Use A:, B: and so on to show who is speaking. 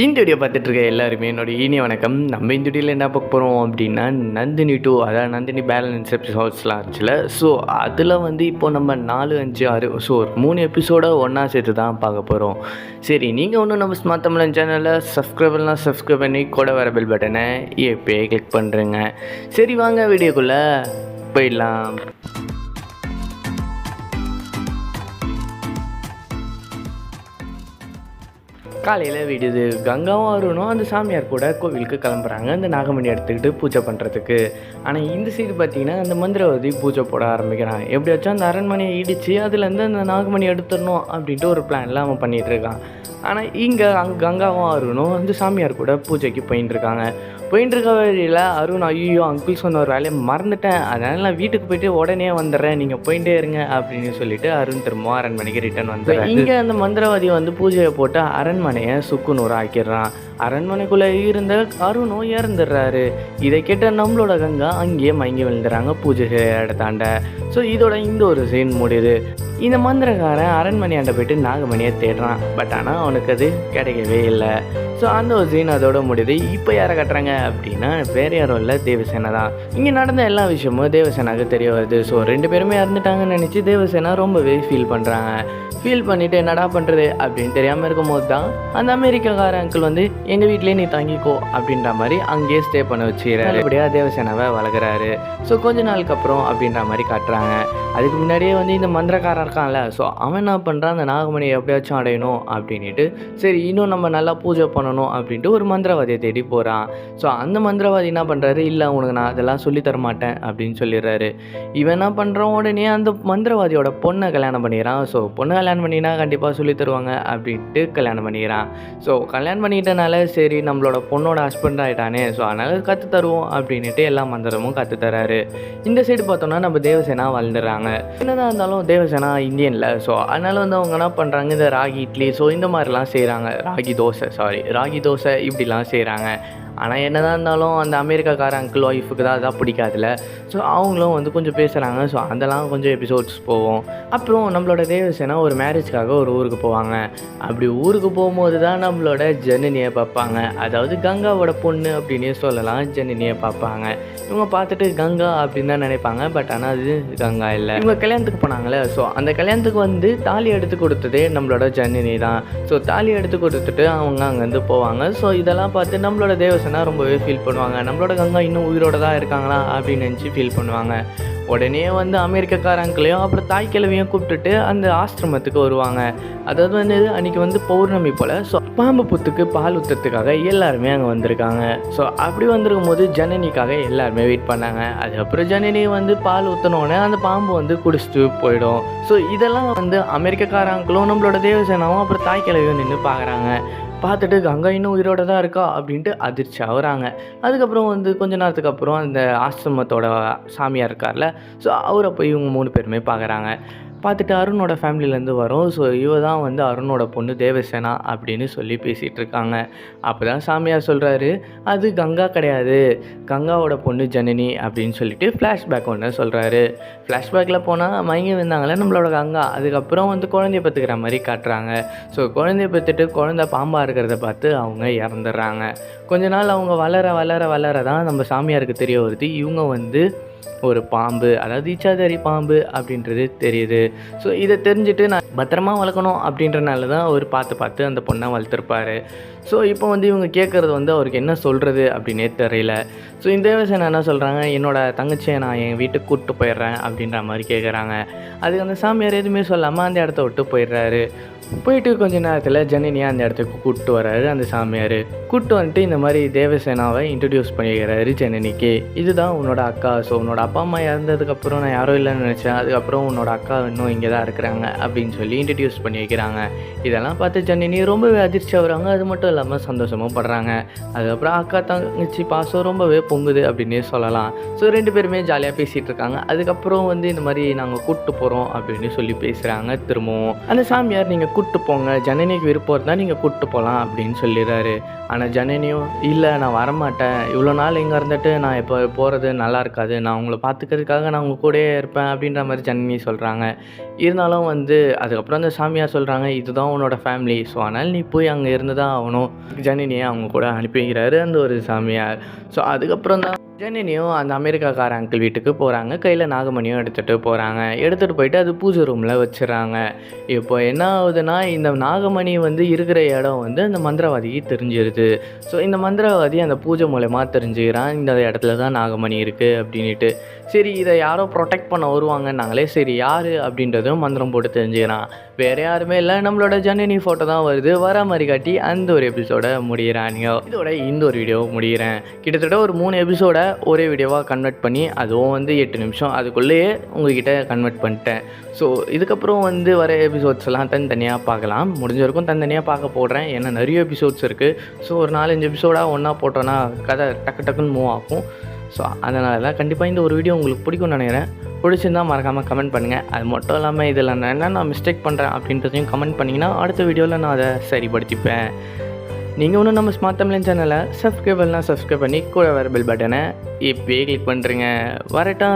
A: இந்த வீடியோ பார்த்துட்டு இருக்க எல்லாருமே என்னோட இனி வணக்கம். நம்ம இந்த வீடியோவில் என்ன பார்க்க போகிறோம் அப்படின்னா நந்தினி டூ அதாவது நந்தினி பேலன்ஸ் எபிசோட்ஸ்லாம் இருந்துச்சுல. ஸோ அதில் வந்து இப்போ நம்ம நாலு அஞ்சு ஆறு ஸோ ஒரு மூணு எபிசோட ஒன்றா சேர்த்து தான் பார்க்க போகிறோம் சரி நீங்கள் ஒன்றும் நம்ம ஸ்மார்ட் தமிழன் சேனலில் சப்ஸ்கிரைபர்லாம் சப்ஸ்கிரைப் பண்ணி கூட வர பெல் பட்டனை எப்பயே கிளிக் பண்ணுறேங்க சரி வாங்க வீடியோக்குள்ளே போயிடலாம். காலையில் விடுது கங்காவும் அருணும் அந்த சாமியார் கூட கோவிலுக்கு கிளம்புறாங்க. அந்த நாகமணி எடுத்துக்கிட்டு பூஜை பண்ணுறதுக்கு ஆனால் இந்த சைடு பார்த்தீங்கன்னா அந்த மந்திரவாதி பூஜை போட ஆரம்பிக்கிறான். எப்படியாச்சும் அந்த அரண்மனையை இடித்து அதுலேருந்து அந்த நாகமணி எடுத்துடணும் அப்படின்ட்டு ஒரு பிளான்ல அவன் பண்ணிகிட்டு இருக்கான். ஆனால் இங்கே அங்கே கங்காவும் அருணும் அந்த சாமியார் கூட பூஜைக்கு போயின்னு இருக்காங்க. போயின்னு இருக்க வழியில் அருண் ஐயோ அங்கிள் சொன்ன ஒரு வேலையை மறந்துட்டேன். அதனால் நான் வீட்டுக்கு போயிட்டு உடனே வந்துடுறேன். நீங்கள் போயிட்டே இருங்க அப்படின்னு சொல்லிட்டு அருண் திரும்ப அரண்மனைக்கு ரிட்டர்ன் வந்து இங்கே அந்த மந்திரவாதி வந்து பூஜையை போட்டு அரண்மனையை சுக்குநூறு ஆக்கிடுறான். அரண்மனைக்குள்ளே இருந்த அருணும் இறந்துடுறாரு. இதை கேட்ட நம்மளோட கங்கா அங்கேயே மயங்கி விழுந்துறாங்க பூஜை இடத்தாண்ட ஸோ இதோட இந்த ஒரு சீன் முடியுது. இந்த மந்திரக்காரன் அரண்மனையாண்ட போயிட்டு நாகமணியை தேடுறான். பட் ஆனால் அவனுக்கு அது கிடைக்கவே இல்லை. ஸோ அந்த ஒரு சீன் அதோட முடியுது. இப்போ யாரை கட்டுறாங்க அப்படின்னா வேற யாரும் இல்லை. தேவசேனா தான். இங்கே நடந்த எல்லா விஷயமும் தேவசேனாவுக்கு தெரிய வருது. ஸோ ரெண்டு பேருமே இறந்துட்டாங்கன்னு நினச்சி தேவசேனா ரொம்பவே ஃபீல் பண்ணுறாங்க ஃபீல் பண்ணிவிட்டு என்னடா பண்ணுறது அப்படின்னு தெரியாமல் இருக்கும் போது தான் அந்த அமெரிக்காக்கார அங்கிள் வந்து எங்கள் வீட்லேயே நீ தங்கிக்கோ அப்படின்ற மாதிரி அங்கேயே ஸ்டே பண்ண வச்சுக்கிறாரு. அப்படியே தேவசேனாவை வளர்க்குறாரு. ஸோ கொஞ்ச நாளுக்கு அப்புறம் அப்படின்ற மாதிரி காட்டுறாங்க. அதுக்கு முன்னாடியே வந்து இந்த மந்திரக்காரன் இருக்கான்ல ஸோ அவன் என்ன பண்ணுறான் அந்த நாகமணியை எப்படியாச்சும் அடையணும் அப்படின்ட்டு சரி இன்னும் நம்ம நல்லா பூஜை பண்ணணும் அப்படின்ட்டு ஒரு மந்திரவாதியை தேடி போகிறான் ஸோ அந்த மந்திரவாதி என்ன பண்ணுறாரு இல்லை உனக்கு நான் அதெல்லாம் சொல்லி தரமாட்டேன் அப்படின்னு சொல்லிடுறாரு. இவன் என்ன பண்ணுறான் உடனே அந்த மந்திரவாதியோட பொண்ணை கல்யாணம் பண்ணிடுறான் ஸோ பொண்ணை கல்யாணம் பண்ணினா கண்டிப்பாக சொல்லி தருவாங்க அப்படின்ட்டு கல்யாணம் பண்ணிக்கிறான். ஸோ கல்யாணம் சரி நம்மளோட பொண்ணோட ஹஸ்பண்ட் ஆகிட்டானே ஸோ அதனால் கற்று தருவோம் அப்படின்ட்டு எல்லா மந்திரமும் கற்று தராரு. இந்த சைடு பார்த்தோம்னா நம்ம தேவசேனா வளர்ந்துடுறாங்க என்னதான் இருந்தாலும் தேவசேனா இந்தியனில் ஸோ அதனால் வந்து அவங்க என்ன பண்ணுறாங்க இந்த ராகி இட்லி ஸோ இந்த மாதிரிலாம் செய்கிறாங்க ராகி தோசை சாரி ராகி தோசை இப்படிலாம் செய்கிறாங்க ஆனால் என்னதான் இருந்தாலும் அந்த அமெரிக்காக்கார அங்கிள் ஒய்ஃபுக்கு தான் அதான் பிடிக்காதுல ஸோ அவங்களும் வந்து கொஞ்சம் பேசுகிறாங்க ஸோ அதெல்லாம் கொஞ்சம் எபிசோட்ஸ் போவோம் அப்புறம் நம்மளோட தேவசேனா ஒரு மேரேஜ்க்காக ஒரு ஊருக்கு போவாங்க. அப்படி ஊருக்கு போகும்போது தான் நம்மளோட ஜனனியை பார்ப்பாங்க. அதாவது கங்காவோட பொண்ணு அப்படின்னே சொல்லலாம். ஜனனியை பார்ப்பாங்க. இவங்க பார்த்துட்டு கங்கா அப்படின்னு தான் நினைப்பாங்க. பட் ஆனால் அது கங்கா இல்லை. இவங்க கல்யாணத்துக்கு போனாங்களே ஸோ அந்த கல்யாணத்துக்கு வந்து தாலி எடுத்து கொடுத்ததே நம்மளோட ஜனனி தான். ஸோ தாலி எடுத்து கொடுத்துட்டு அவங்க அங்கேருந்து போவாங்க. ஸோ இதெல்லாம் பார்த்து நம்மளோட தேவசேனா ரொம்பவே ஃபீல் பண்ணுவாங்க. நம்மளோட கங்கா இன்னும் உயிரோட தான் இருக்காங்களா? அப்படின்னு நினச்சி ஃபீல் பண்ணுவாங்க. உடனே வந்து அமெரிக்கக்காரங்களையும் அப்புறம் தாய் கிழவியும் கூப்பிட்டுட்டு அந்த ஆசிரமத்துக்கு வருவாங்க. அதாவது வந்து அன்றைக்கி வந்து பௌர்ணமி போல். ஸோ பாம்பு புத்துக்கு பால் ஊற்றுறதுக்காக எல்லாருமே அங்கே வந்திருக்காங்க. ஸோ அப்படி வந்திருக்கும் போது ஜனனிக்காக எல்லாருமே வெயிட் பண்ணாங்க. அதுக்கப்புறம் ஜனனி வந்து பால் ஊற்றினோடனே அந்த பாம்பு வந்து குடிச்சிட்டு போயிடும். ஸோ இதெல்லாம் வந்து அமெரிக்கக்காரங்களும் நம்மளோட தேவசேனாவும் அப்புறம் தாய் கிழவியும் நின்று பார்க்குறாங்க பார்த்துட்டு கங்கா இன்னும் உயிரோட தான் இருக்கா? அப்படின்ட்டு அதிர்ச்சி ஆகுறாங்க. அதுக்கப்புறம் வந்து கொஞ்ச நேரத்துக்கு அப்புறம் அந்த ஆசிரமத்தோட சாமியார் இருக்கார்ல ஸோ அவரை போய் இவங்க மூணு பேருமே பார்க்குறாங்க பார்த்துட்டு அருணோட ஃபேமிலியிலேருந்து வரும். ஸோ இவ தான் வந்து அருணோட பொண்ணு தேவசேனா அப்படின்னு சொல்லி பேசிகிட்டு இருக்காங்க அப்போ தான் சாமியார் சொல்கிறாரு அது கங்கா கிடையாது. கங்காவோட பொண்ணு ஜனனி அப்படின்னு சொல்லிட்டு ஃப்ளாஷ்பேக் ஒன்று சொல்கிறாரு ஃப்ளாஷ்பேக்கில் போனால் மயங்கி வந்தாங்களே நம்மளோட கங்கா. அதுக்கப்புறம் வந்து குழந்தைய பத்துக்கிற மாதிரி காட்டுறாங்க. ஸோ குழந்தைய பத்துட்டு குழந்தை பாம்பாக இருக்கிறத பார்த்து அவங்க இறந்துடுறாங்க. கொஞ்ச நாள் அவங்க வளர வளர வளர தான் நம்ம சாமியாருக்கு தெரிய வருது. இவங்க வந்து ஒரு பாம்பு அதாவது இச்சாதாரி பாம்பு அப்படின்றது தெரியுது. ஸோ இதை தெரிஞ்சுட்டு நான் பத்திரமா வளர்க்கணும் அப்படின்றனால தான் அவர் பார்த்து பார்த்து அந்த பொண்ணை வளர்த்துருப்பாரு. ஸோ இப்போ வந்து இவங்க கேட்குறது வந்து அவருக்கு என்ன சொல்கிறது அப்படின்னே தெரியல. ஸோ இந்த தேவசேனா என்ன சொல்கிறாங்க என்னோடய தங்கச்சியை நான் என் வீட்டுக்கு கூப்பிட்டு போயிடுறேன் அப்படின்ற மாதிரி கேட்குறாங்க அதுக்கு அந்த சாமியார் எதுவுமே சொல்லாமல் அந்த இடத்த விட்டு போயிடுறாரு. போயிட்டு கொஞ்ச நேரத்தில் ஜனனியாக அந்த இடத்துக்கு கூப்பிட்டு வர்றாரு அந்த சாமியார். கூப்பிட்டு வந்துட்டு இந்த மாதிரி தேவசேனாவை இன்ட்ரடியூஸ் பண்ணிக்கிறாரு ஜனனிக்கு. இதுதான் உன்னோட அக்கா ஸோ உன்னோட அப்பா அம்மா இறந்ததுக்கப்புறம் நான் யாரும் இல்லைன்னு நினச்சேன். அதுக்கப்புறம் உன்னோட அக்கா இன்னும் இங்கே தான் இருக்கிறாங்க அப்படின்னு சொல்லி இன்ட்ரடியூஸ் பண்ணி வைக்கிறாங்க. இதெல்லாம் பார்த்து ஜனனி ரொம்பவே அதிர்ச்சி ஆகுறாங்க. அது மட்டும் இல்லாமல் சந்தோஷமும் படுறாங்க. அதுக்கப்புறம் அக்கா தங்கச்சி பாசம் ரொம்பவே பொங்குது அப்படின்னே சொல்லலாம். ஸோ ரெண்டு பேருமே ஜாலியாக பேசிகிட்டு இருக்காங்க. அதுக்கப்புறம் வந்து இந்த மாதிரி நாங்கள் கூப்பிட்டு போகிறோம் அப்படின்னு சொல்லி பேசுகிறாங்க திரும்பவும் அந்த சாமியார் நீங்கள் கூப்பிட்டு போங்க. ஜனனிக்கு விருப்பம் இருந்தால் நீங்கள் கூப்பிட்டு போகலாம் அப்படின்னு சொல்லிடுறாரு. ஆனால் ஜனனியும் இல்லை நான் வரமாட்டேன். இவ்வளோ நாள் இங்கே இருந்துட்டு நான் இப்போ போகிறது நல்லா இருக்காது. நான் உங்களை உங்களை பார்த்துக்கிறதுக்காக நான் உங்கள் கூடயே இருப்பேன் அப்படின்ற மாதிரி ஜனனி சொல்கிறாங்க இருந்தாலும் வந்து அதுக்கப்புறம் அந்த சாமியாக சொல்கிறாங்க இதுதான் உன்னோட ஃபேமிலி ஸோ அதனால் நீ போய் அங்கே இருந்து தான் ஆகணும். ஜனனியை அவங்க கூட அனுப்பிக்கிறாரு அந்த ஒரு சாமியார். ஸோ அதுக்கப்புறம் தான் ஜெனினியும் அந்த அமெரிக்காக்கார அங்கிள் வீட்டுக்கு போகிறாங்க கையில் நாகமணியும் எடுத்துகிட்டு போகிறாங்க எடுத்துகிட்டு போயிட்டு அது பூஜை ரூமில் வச்சுறாங்க இப்போ என்ன ஆகுதுன்னா இந்த நாகமணி வந்து இருக்கிற இடம் வந்து அந்த மந்திரவாதிக்கு தெரிஞ்சிருது. ஸோ இந்த மந்திரவாதி அந்த பூஜை மூலயமா தெரிஞ்சுக்கிறான். இந்த இடத்துல தான் நாகமணி இருக்குது அப்படின்ட்டு சரி இதை யாரோ ப்ரொடெக்ட் பண்ண வருவாங்கன்னாங்களே சரி யார் அப்படின்றதும் மந்திரம் போட்டு தெரிஞ்சுக்கிறான். வேறு யாருமே இல்லை. நம்மளோட ஜனனி ஃபோட்டோ தான் வருது. வர மாதிரி காட்டி அந்த ஒரு எபிசோட முடிகிறானுங்க இதோட இந்த ஒரு வீடியோ முடிகிறேன் கிட்டத்தட்ட ஒரு மூணு எபிசோட ஒரே வீடியோவாக கன்வெர்ட் பண்ணி அதுவும் வந்து எட்டு நிமிஷம். அதுக்குள்ளேயே உங்ககிட்ட கன்வெர்ட் பண்ணிட்டேன். ஸோ இதுக்கப்புறம் வந்து வர எபிசோட்ஸ் எல்லாம் தனித்தனியாக பார்க்கலாம். முடிஞ்ச வரைக்கும் தனித்தனியாக பார்க்க போடுறேன். ஏன்னா நிறைய எபிசோட்ஸ் இருக்குது ஸோ ஒரு நாலஞ்சு எபிசோடாக ஒன்றா போட்டோன்னா கதை டக்கு டக்குன்னு மூவ் ஆகும். ஸோ அதனால தான் கண்டிப்பாக இந்த ஒரு வீடியோ உங்களுக்கு பிடிக்கும்னு நினைக்கிறேன். பிடிச்சிருந்தா மறக்காமல் கமெண்ட் பண்ணுங்கள் அது மட்டும் இல்லாமல் இதில் நான் என்ன நான் மிஸ்டேக் பண்ணுறேன் அப்படின்றதையும் கமெண்ட் பண்ணிங்கன்னா அடுத்த வீடியோவில் நான் அதை சரிப்படுத்திப்பேன். நீங்கள் ஒன்றும் நம்ம ஸ்மார்ட் தமிழன் சேனலை சப்ஸ்கிரைப் பண்ணலாம் சப்ஸ்கிரைப் பண்ணி கூட வர பெல் பட்டனை இப்போயே கிளிக் பண்ணுறீங்க வரட்டா.